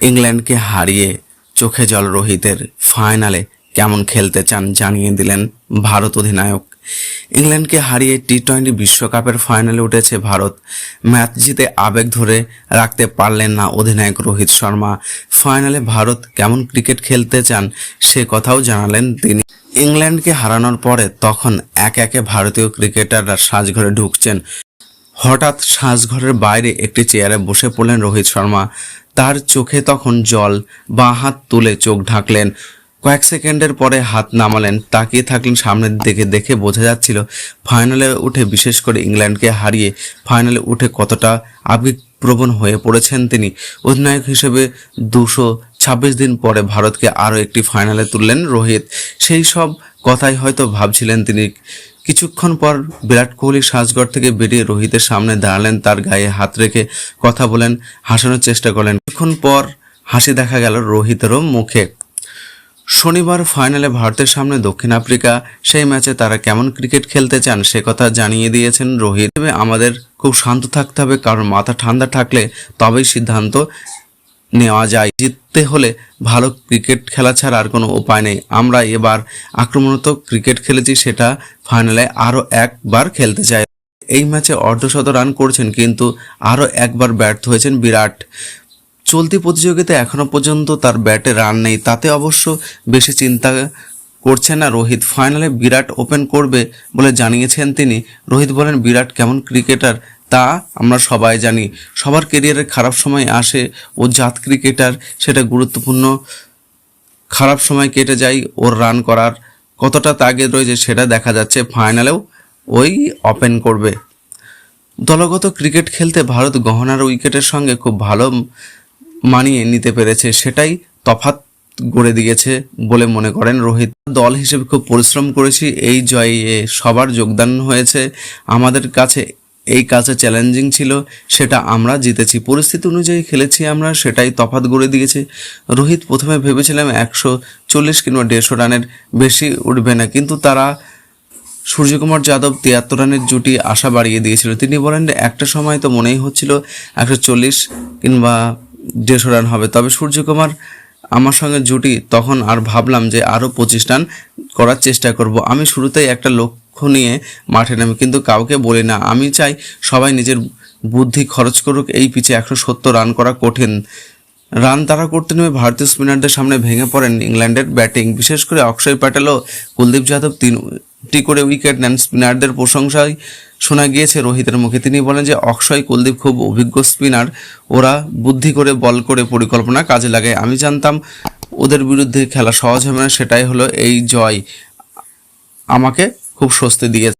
ইংল্যান্ডকে হারিয়ে চোখে জল রোহিতের ফাইনালে কেমন খেলতে চান জানিয়ে দিলেন ভারত অধিনায়ক। ইংল্যান্ডকে হারিয়ে টি টোয়েন্টি বিশ্বকাপের ফাইনালে উঠেছে ভারত। ম্যাচ জিতে আবেগ ধরে রাখতে পারলেন না অধিনায়ক রোহিত শর্মা। ফাইনালে ভারত কেমন ক্রিকেট খেলতে চান সে কথাও জানালেন তিনি। ইংল্যান্ডকে হারানোর পরে তখন এক একে ভারতীয় ক্রিকেটাররা সাজঘরে ঢুকছেন। হঠাৎ সাজঘরের বাইরে একটি চেয়ারে বসে পড়লেন রোহিত শর্মা। তার চোখে তখন জল, বাঁ হাত তুলে চোখ ঢাকলেন। কয়েক সেকেন্ডের পরে হাত নামালেন, তাকিয়ে থাকলেন সামনের দিকে দেখে বোঝা যাচ্ছিল ফাইনালে উঠে বিশেষ করে ইংল্যান্ডকে হারিয়ে ফাইনালে উঠে কতটা আবেগপ্রবণ হয়ে পড়েছেন তিনি। অধিনায়ক হিসেবে দুশো ছাব্বিশ দিন পরে ভারতকে আরও একটি ফাইনালে তুললেন রোহিত। সেই সব কথাই হয়তো ভাবছিলেন তিনি কিছুক্ষণ পর বিরাট কোহলি সাজগড় থেকে বেরিয়ে রোহিতের সামনে দাঁড়ালেন, তার গায়ে হাত রেখে কথা বলেন, হাসানোর চেষ্টা করলেন। কিছুক্ষণ পর হাসি দেখা গেল রোহিতেরও মুখে। শনিবার ফাইনালে ভারতের সামনে দক্ষিণ আফ্রিকা, সেই ম্যাচে তারা কেমন ক্রিকেট খেলতে চান সে কথা জানিয়ে দিয়েছেন রোহিত। আমাদের খুব শান্ত থাকতে হবে, কারণ মাথা ঠান্ডা থাকলে তবেই সিদ্ধান্ত নেওয়া যায়। জিততে হলে ভালো ক্রিকেট খেলা ছাড়া আর কোনো উপায় নেই। আমরা এবার আক্রমণাত্মক ক্রিকেট খেলেছি, সেটা ফাইনালে আরও একবার খেলতে চাই। এই ম্যাচে অর্ধশত রান করছেন, কিন্তু আরও একবার ব্যর্থ হয়েছেন বিরাট। চলতি প্রতিযোগিতা এখনও পর্যন্ত তার ব্যাটে রান নেই, তাতে অবশ্য বেশি চিন্তা করছে না রোহিত। ফাইনালে বিরাট ওপেন করবে বলে জানিয়েছেন তিনি। রোহিত বলেন, বিরাট কেমন ক্রিকেটার তা আমরা সবাই জানি। সবার কেরিয়ারের খারাপ সময় আসে, ও জাত ক্রিকেটার, সেটা গুরুত্বপূর্ণ। খারাপ সময় কেটে যায় ওর রান করার। কতটা তাগিদ রয়েছে সেটা দেখা যাচ্ছে। ফাইনালেও ওই ওপেন করবে। দলগত ক্রিকেট খেলতে ভারত গহনার উইকেটের সঙ্গে খুব ভালো মানিয়ে নিতে পেরেছে, সেটাই তফাৎ গড়ে দিয়েছে বলে মনে করেন রোহিত। দল হিসেবে খুব পরিশ্রম করেছি, এই জয়ে সবার যোগদান হয়েছে। আমাদের কাছে এই কাজে চ্যালেঞ্জিং ছিল, সেটা আমরা জিতেছি। পরিস্থিতি অনুযায়ী খেলেছি আমরা, সেটাই তফাৎ গড়ে দিয়েছে। রোহিত প্রথমে ভেবেছিলাম একশো চল্লিশ কিংবা দেড়শো রানের বেশি উঠবে না, কিন্তু তারা সূর্যকুমার যাদব তিয়াত্তর রানের জুটি আশা বাড়িয়ে দিয়েছিল। তিনি বলেন, একটা সময় তো মনেই হচ্ছিল একশো চল্লিশ কিংবা দেড়শো রান হবে। তবে সূর্যকুমার আমার সঙ্গে জুটি, তখন আর ভাবলাম যে আরও পঁচিশ রান করার চেষ্টা করব। আমি শুরুতেই একটা লক্ষ্য নিয়ে মাঠে নামি, কিন্তু কাউকে বলি না। আমি চাই সবাই নিজের বুদ্ধি খরচ করুক, এই পিচে একশো সত্তর রান করা কঠিন। রান তারা করতে নেমে ভারতীয় স্পিনারদের সামনে ভেঙে পড়েন ইংল্যান্ডের ব্যাটিং। বিশেষ করে অক্ষয় প্যাটেল ও কুলদীপ যাদব তিনটি করে উইকেট নেন স্পিনারদের প্রশংসায়। শোনা গিয়েছে রোহিতের মুখে, তিনি বলেন যে, অক্ষয় কুলদীপ খুব অভিজ্ঞ স্পিনার ওরা বুদ্ধি করে বল করে পরিকল্পনা কাজে লাগায়। আমি জানতাম ওদের বিরুদ্ধে খেলা সহজ হবে না, সেটাই হলো এই জয়। আমাকে খুব স্বস্তি দিয়েছে।